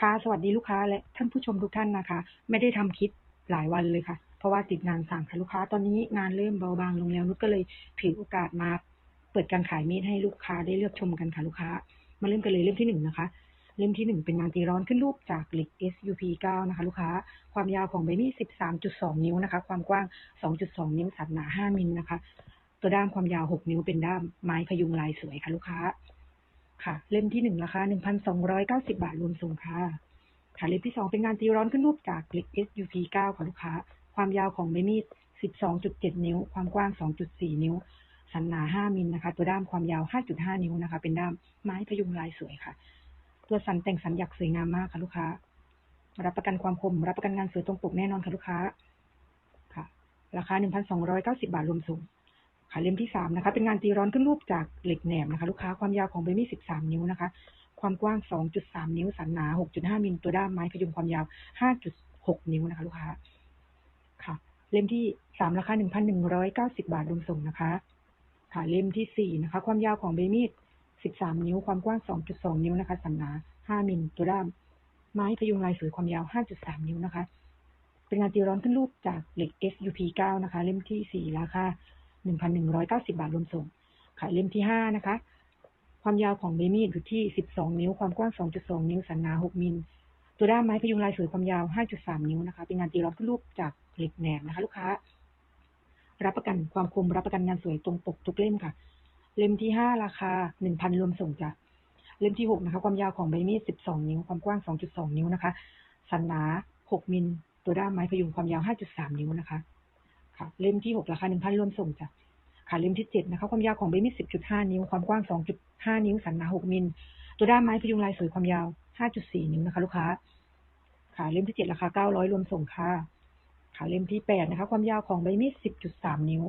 ค่ะ สวัสดีลูกค้าและท่านผู้ชมทุกท่านนะคะ ไม่ได้ทำคลิปหลายวันเลยค่ะ เพราะว่าติดงานสั่งค่ะลูกค้า ตอนนี้งานเริ่มเบาบางลงแล้วนุชก็เลยถือโอกาสมา เปิดการขายมีดให้ลูกค้าได้เลือกชมกันค่ะลูกค้า มาเริ่มกันเลยเล่มที่หนึ่งนะคะ เล่มที่หนึ่งเป็นงานตีร้อนขึ้นรูปจากเหล็ก SUP 9นะคะ ลูกค้า ความยาวของใบมีด13.2 นิ้วนะคะ ความกว้าง 2.2 นิ้วสันหนา 5 มิลนะคะ ตัวด้ามความยาว 6 นิ้วเป็นด้ามไม้พยุงลายสวยค่ะลูกค้า ค่ะ เล่มที่หนึ่งราคา1,290บาทรวมส่งค่ะ ค่ะเล่มที่สองเป็นงานตีร้อนขึ้นรูปจากเหล็ก SUP 9ค่ะลูกค้า ความยาวของใบมีด12.7นิ้ว ความกว้าง2.4นิ้ว สันหนา5มิลนะคะ ตัวด้ามความยาว5.5นิ้วนะคะ เป็นด้ามไม้พยุงลายสวยค่ะ ตัวสันแต่งสันหยักสวยงามมากค่ะลูกค้า รับประกันความคม รับประกันงานสวยตรงปกแน่นอนค่ะลูกค้า ค่ะ ราคา1,290บาทรวมส่ง ค่ะเล่มที่สามนะคะ เป็นงานตีร้อนขึ้นรูปจากเหล็กแหนมนะคะ ลูกค้าความยาวของใบมีด13นิ้วนะคะ ความกว้าง2.3นิ้ว สันหนา6.5มิลตัวด้ามไม้พยุงความยาว5.6นิ้วนะคะ ลูกค้าค่ะเล่มที่สามราคา1,190บาทรวมส่งนะคะค่ะเล่มที่สี่นะคะ ความยาวของใบมีด13นิ้ว ความกว้าง2.2นิ้วนะคะ สันหนา5มิลตัวด้ามไม้พยุงลายสวยความยาว5.3นิ้วนะคะ เป็นงานตีร้อนขึ้นรูปจากเหล็ก SUP 9นะคะ เล่มที่สี่ราคา 1,190 บาทรวมส่งค่ะเล่มที่ห้านะคะ ความยาวของใบมีดอยู่ที่ 12 นิ้ว ความกว้าง 2.2 นิ้ว สันหนา 6 มิล ตัวด้ามไม้พยุงลายสวยความยาว 5.3 นิ้วนะคะ เป็นงานตีรอนขึ้นรูปจากเหล็กแหนมนะคะ ลูกค้า รับประกันความคม รับประกันงานสวยตรงปกทุกเล่มค่ะ เล่มที่ห้าราคา 1,000 รวมส่งจ้ะ เล่มที่หกนะคะ ความยาวของใบมีด 12 นิ้ว ความกว้าง 2.2 นิ้วนะคะ สันหนา 6 มิล ตัวด้ามไม้พยุงความยาว 5.3 นิ้วนะคะ ค่ะ เล่มที่หกราคา1,000รวมส่งจ้ะค่ะเล่มที่เจ็ดนะคะความยาวของใบมีด10.5นิ้ว ความกว้าง2.5นิ้ว สันหนา6มิล ตัวด้ามไม้พยุงลายสวยความยาว5.4นิ้วนะคะ ลูกค้า ค่ะเล่มที่เจ็ดราคา900รวมส่งค่ะ ค่ะเล่มที่แปดนะคะ ความยาวของใบมีด10.3นิ้ว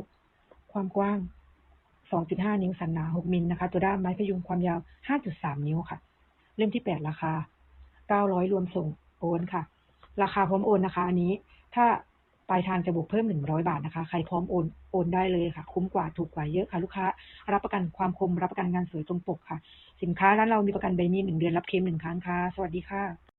ความกว้าง2.5นิ้ว สันหนา6มิลนะคะ ตัวด้ามไม้พยุงความยาว5.3นิ้วค่ะ เล่มที่แปดราคา900รวมส่งโอนค่ะ ราคาพร้อมโอนนะคะ อันนี้ถ้า ปลายทางจะบวกเพิ่ม 100 บาทนะคะ ใครพร้อมโอนโอนได้เลยค่ะ คุ้มกว่าถูกกว่าเยอะค่ะ ลูกค้า รับประกันความคม รับประกันงานสวยตรงปกค่ะ สินค้าร้านเรามีประกันใบมีหนึ่งเดือนรับเคลมหนึ่งครั้งค่ะ สวัสดีค่ะ